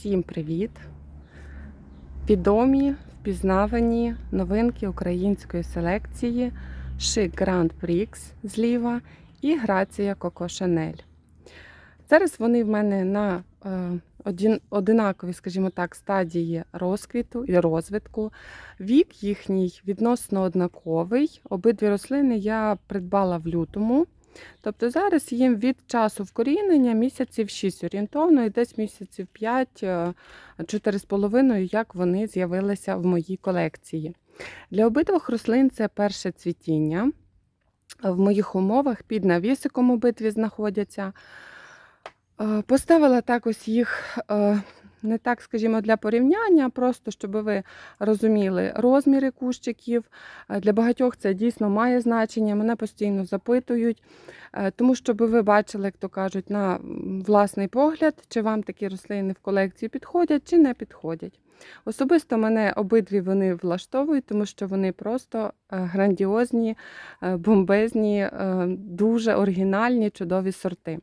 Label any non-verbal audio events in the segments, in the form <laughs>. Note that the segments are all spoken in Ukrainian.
Всім привіт! Відомі, впізнавані новинки української селекції Chic Grand Prix зліва і Грація Коко Шанель. Зараз вони в мене на е, один, одинаковій, скажімо так, стадії розквіту і розвитку. Вік їхній відносно однаковий. Обидві рослини я придбала в лютому. Тобто зараз їм від часу вкорінення місяців 6 орієнтовно і десь місяців 5, 4,5, як вони з'явилися в моїй колекції. Для обидвох рослин це перше цвітіння. В моїх умовах під навісиком обидві знаходяться. Е, Поставила так ось їх е, не так, скажімо, для порівняння, просто щоб ви розуміли розміри кущиків. Е, Для багатьох це дійсно має значення. Мене постійно запитують, е, тому щоб ви бачили, як то кажуть, на власний погляд, чи вам такі рослини в колекцію підходять, чи не підходять. Особисто мене обидві вони влаштовують, тому що вони просто е, грандіозні, бомбезні, дуже оригінальні, чудові сорти.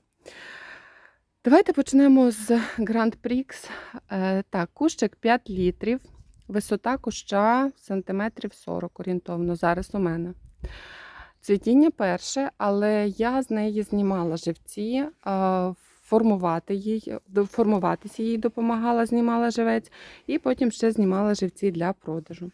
Давайте почнемо з Grand Prix. Е, Так, кущик 5 літрів, висота куща сантиметрів 40 орієнтовно зараз у мене. Цвітіння перше, але я з неї знімала живці, е, формувати їй, формуватися їй допомагала, знімала живець, і потім ще знімала живці для продажу.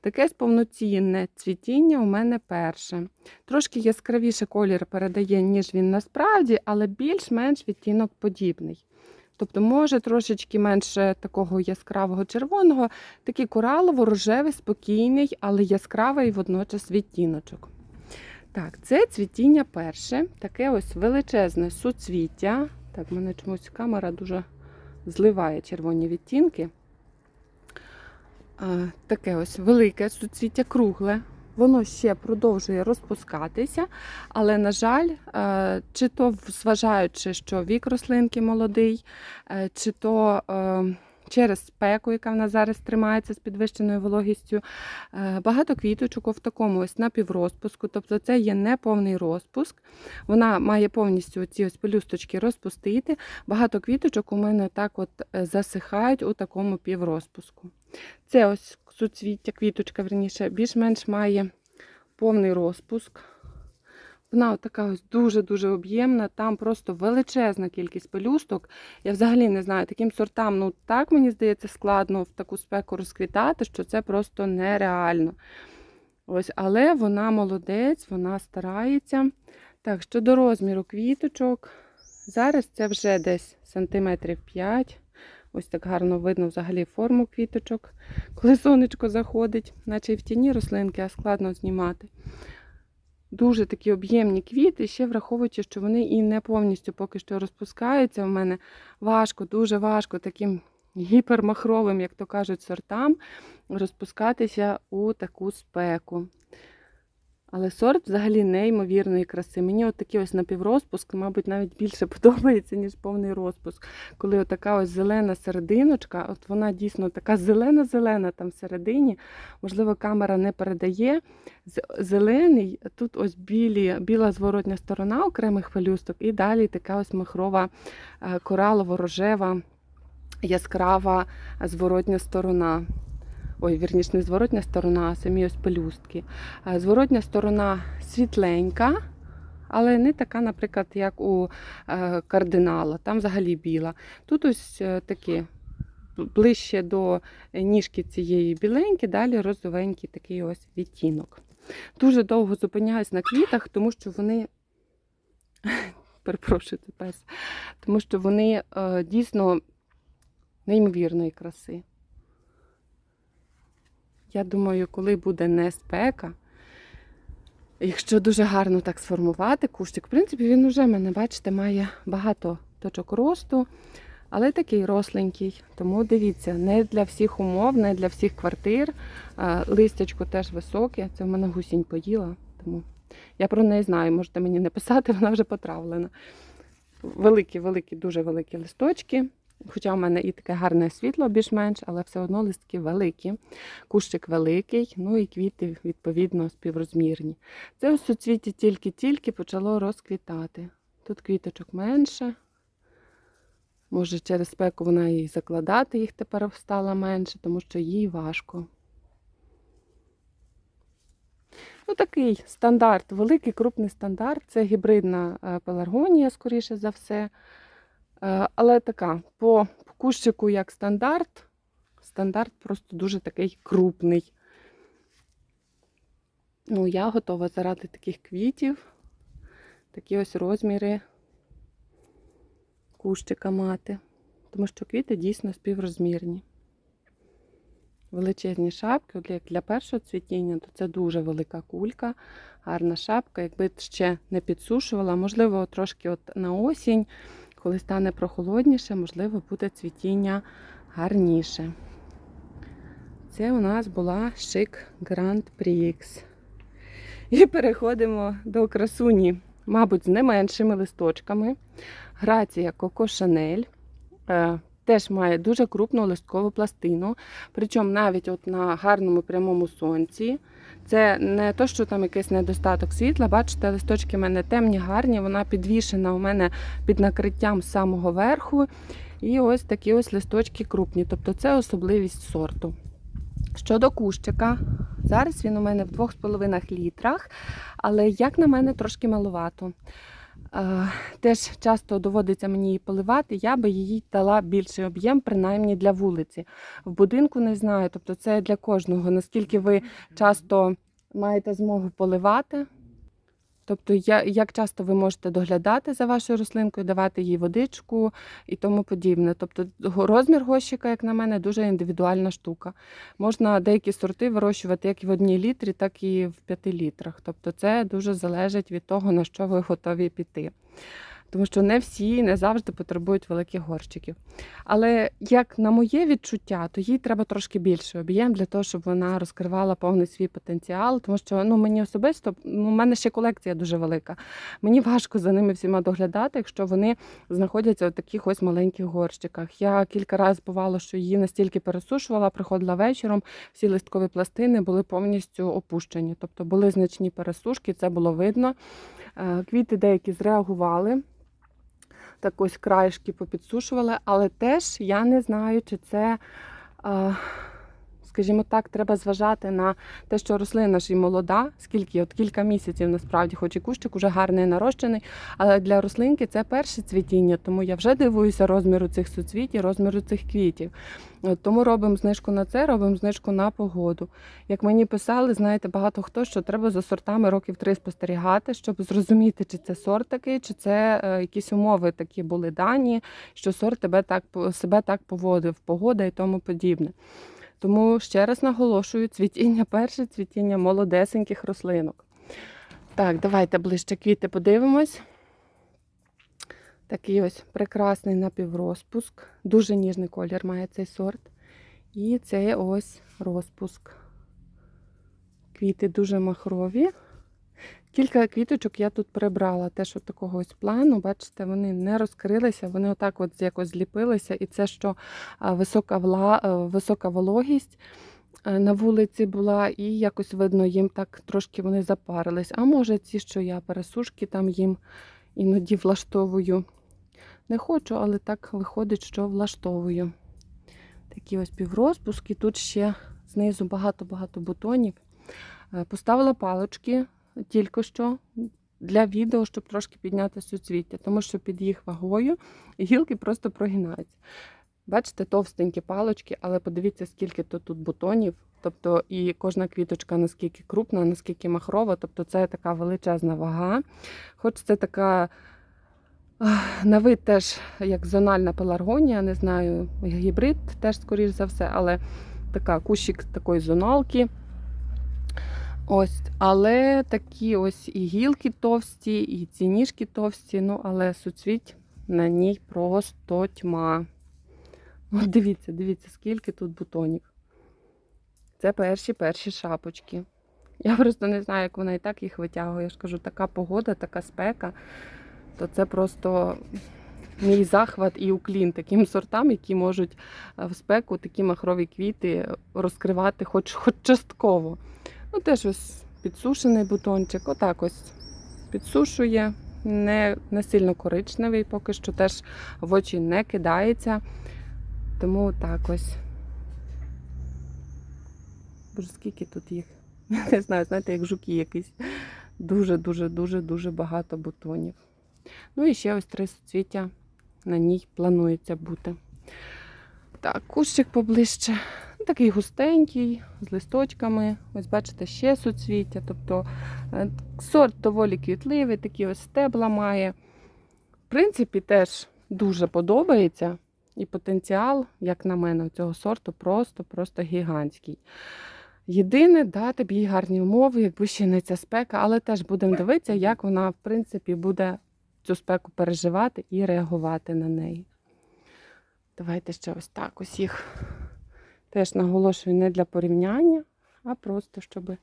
Таке повноцінне цвітіння у мене перше. Трошки яскравіше колір передає, ніж він насправді, але більш-менш відтінок подібний. Тобто, може трошечки менше такого яскравого червоного, такий коралово-рожевий, спокійний, але яскравий водночас відтіночок. Так, це цвітіння перше, таке ось величезне суцвіття. Так, в мене чомусь камера дуже зливає червоні відтінки. Таке ось велике суцвіття, кругле. Воно ще продовжує розпускатися, але, на жаль, е, чи то зважаючи, що вік рослинки молодий, е, чи то е, через спеку, яка в нас зараз тримається з підвищеною вологістю, е, багато квіточок в такому ось напіврозпуску, тобто це є неповний розпуск. Вона має повністю ці ось пелюсточки розпустити. Багато квіточок у мене так от е, засихають у такому піврозпуску. Це ось суцвіття, квіточка, верніше, більш-менш має повний розпуск. Вона така ось дуже-дуже об'ємна, там просто величезна кількість пелюсток. Я взагалі не знаю, таким сортам, ну так мені здається, складно в таку спеку розквітати, що це просто нереально. Ось, але вона молодець, вона старається. Так, щодо розміру квіточок, зараз це вже десь сантиметрів 5. Ось так гарно видно взагалі форму квіточок, коли сонечко заходить, наче й в тіні рослинки, а складно знімати. Дуже такі об'ємні квіти, ще враховуючи, що вони і не повністю поки що розпускаються. У мене важко, дуже важко таким гіпермахровим, як то кажуть, сортам розпускатися у таку спеку. Але сорт взагалі неймовірної краси. Мені от такий ось напіврозпуск, мабуть, навіть більше <laughs> подобається, ніж повний розпуск. Коли от така ось зелена серединочка, от вона дійсно така зелена-зелена там всередині. Можливо, камера не передає. Зелений, тут ось білі, біла зворотня сторона окремих пелюсток, і далі така ось махрова е, коралово-рожева, яскрава зворотня сторона. Ой, вірніше, не зворотня сторона, а самі ось пелюстки. Е, Зворотня сторона світленька, але не така, наприклад, як у е, кардинала. Там взагалі біла. Тут ось е, такі ближче до ніжки цієї біленькі, далі розовенький такий ось відтінок. Дуже довго зупиняюсь на квітах, тому що вони. <laughs> Перепрошую, пес. Тому що вони дійсно неймовірної краси. Я думаю, коли буде не спека, якщо дуже гарно так сформувати кущик, в принципі, він уже мене, бачите, має багато точок росту, але такий росленький. Тому дивіться, не для всіх умов, не для всіх квартир. Листячко теж високе. Це в мене гусінь поїла, тому я про неї знаю, можете мені не писати, <laughs> вона вже потравлена. Великі, великі, дуже великі листочки. Хоча в мене і таке гарне світло більш-менш, але все одно листки великі, кущик великий, ну і квіти, відповідно, співрозмірні. Це ось суцвіття тільки-тільки почало розквітати. Тут квіточок менше. Може, через спеку вона і закладати їх тепер стала менше, тому що їй важко. Ну, такий стандарт, великий крупний стандарт. Це гібридна е, пеларгонія, скоріше за все. Е, Але така, по кущику як стандарт, стандарт просто дуже такий крупний. Ну, я готова заради таких квітів, такі ось розміри кущика мати. Тому що квіти дійсно співрозмірні. Величезні шапки, як для першого цвітіння, то це дуже велика кулька, гарна шапка. Якби ще не підсушувала, можливо, трошки от на осінь, коли стане прохолодніше, можливо, буде цвітіння гарніше. Це у нас була шик Grand Prix. І переходимо до красуні, мабуть, з не меншими листочками. Грація Коко Шанель. Теж має дуже крупну листкову пластину. Причому навіть от на гарному прямому сонці. Це не то, що там якийсь недостаток світла. Бачите, листочки в мене темні, гарні. Вона підвішена у мене під накриттям з самого верху. І ось такі ось листочки крупні. Тобто це особливість сорту. Щодо кущика, зараз він у мене в 2,5 літрах, але як на мене трошки маловато. Е, Теж часто доводиться мені її поливати, я би їй дала більший об'єм, принаймні для вулиці. В будинку не знаю, тобто це для кожного, наскільки ви часто маєте змогу поливати. Тобто, як часто ви можете доглядати за вашою рослинкою, давати їй водичку і тому подібне. Тобто розмір горщика, як на мене, дуже індивідуальна штука. Можна деякі сорти вирощувати як в одній літрі, так і в п'яти літрах. Тобто це дуже залежить від того, на що ви готові піти. Тому що не всі не завжди потребують великих горщиків. Але як на моє відчуття, то їй треба трошки більше об'єм для того, щоб вона розкривала повний свій потенціал. Тому що ну мені особисто ну, у мене ще колекція дуже велика. Мені важко за ними всіма доглядати, якщо вони знаходяться в таких ось маленьких горщиках. Я кілька разів бувало, що її настільки пересушувала, приходила вечором. Всі листкові пластини були повністю опущені, тобто були значні пересушки, це було видно. Е, Квіти деякі зреагували. Так ось краєшки попідсушували, але теж я не знаю, чи це, е, скажімо так, треба зважати на те, що рослина ж і молода, скільки, от кілька місяців насправді, хоч і кущик уже гарний нарощений, але для рослинки це перше цвітіння, тому я вже дивуюся розміру цих суцвітів, розміру цих квітів. Тому робимо знижку на це, робимо знижку на погоду. Як мені писали, знаєте, багато хто, що треба за сортами років три спостерігати, щоб зрозуміти, чи це сорт такий, чи це е, якісь умови такі були дані, що сорт тебе так себе так поводив, погода і тому подібне. Тому ще раз наголошую: цвітіння перше, цвітіння молодесеньких рослинок. Так, давайте ближче квіти подивимось. Такий ось прекрасний напіврозпуск. Дуже ніжний колір має цей сорт. І це ось розпуск. Квіти дуже махрові. Кілька квіточок я тут прибрала теж от такого ось плану. Бачите, вони не розкрилися, вони отак от якось зліпилися. І це, що висока, вла... е, висока вологість е, на вулиці була, і якось видно, їм так трошки вони запарились. А може, ці, що я пересушки там їм іноді влаштовую. Не хочу, але так виходить, що влаштовую. Такі ось піврозпуски. Тут ще знизу багато-багато бутонів. Е, Поставила палочки тільки що для відео, щоб трошки підняти суцвіття, тому що під їх вагою гілки просто прогинаються. Бачите, товстенькі палочки, але подивіться, скільки то тут бутонів. Тобто і кожна квіточка наскільки крупна, наскільки махрова, тобто це така величезна вага. Хоч це така на вид теж як зональна пеларгонія, не знаю, гібрид теж, скоріш за все, але така кущик такої зоналки. Ось, але такі ось і гілки товсті, і ці ніжки товсті, ну але суцвіть на ній просто тьма. От дивіться, дивіться, скільки тут бутонів. Це перші перші шапочки. Я просто не знаю, як вона і так їх витягує. Я ж кажу, така погода, така спека, то це просто мій захват і уклін таким сортам, які можуть е, в спеку такі махрові квіти розкривати хоч, хоч частково. Ну, теж ось підсушений бутончик, отак ось підсушує, не, не сильно коричневий, поки що теж в очі не кидається. Тому так ось. Боже, скільки тут їх? <laughs> Не знаю, знаєте, як жуки якісь. Дуже-дуже, дуже, дуже багато бутонів. Ну і ще ось три суцвіття на ній планується бути. Так, кущик поближче. Такий густенький, з листочками. Ось бачите, ще суцвіття. Тобто е, сорт доволі квітливий, такі ось стебла має. В принципі, теж дуже подобається. І потенціал, як на мене, у цього сорту просто-просто гігантський. Єдине, дати б їй гарні умови, якби ще не ця спека, але теж будемо дивитися, як вона, в принципі, буде цю спеку переживати і реагувати на неї. Давайте ще ось так їх теж наголошую не для порівняння, а просто щоб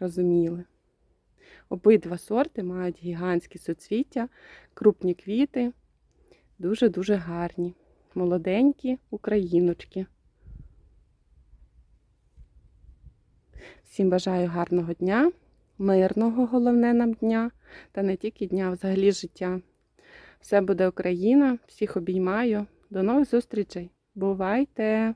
розуміли. Обидва сорти мають гігантські суцвіття, крупні квіти, дуже-дуже гарні, молоденькі україночки. Всім бажаю гарного дня, мирного головне нам дня, та не тільки дня, а взагалі життя. Все буде Україна, всіх обіймаю. До нових зустрічей. Бувайте!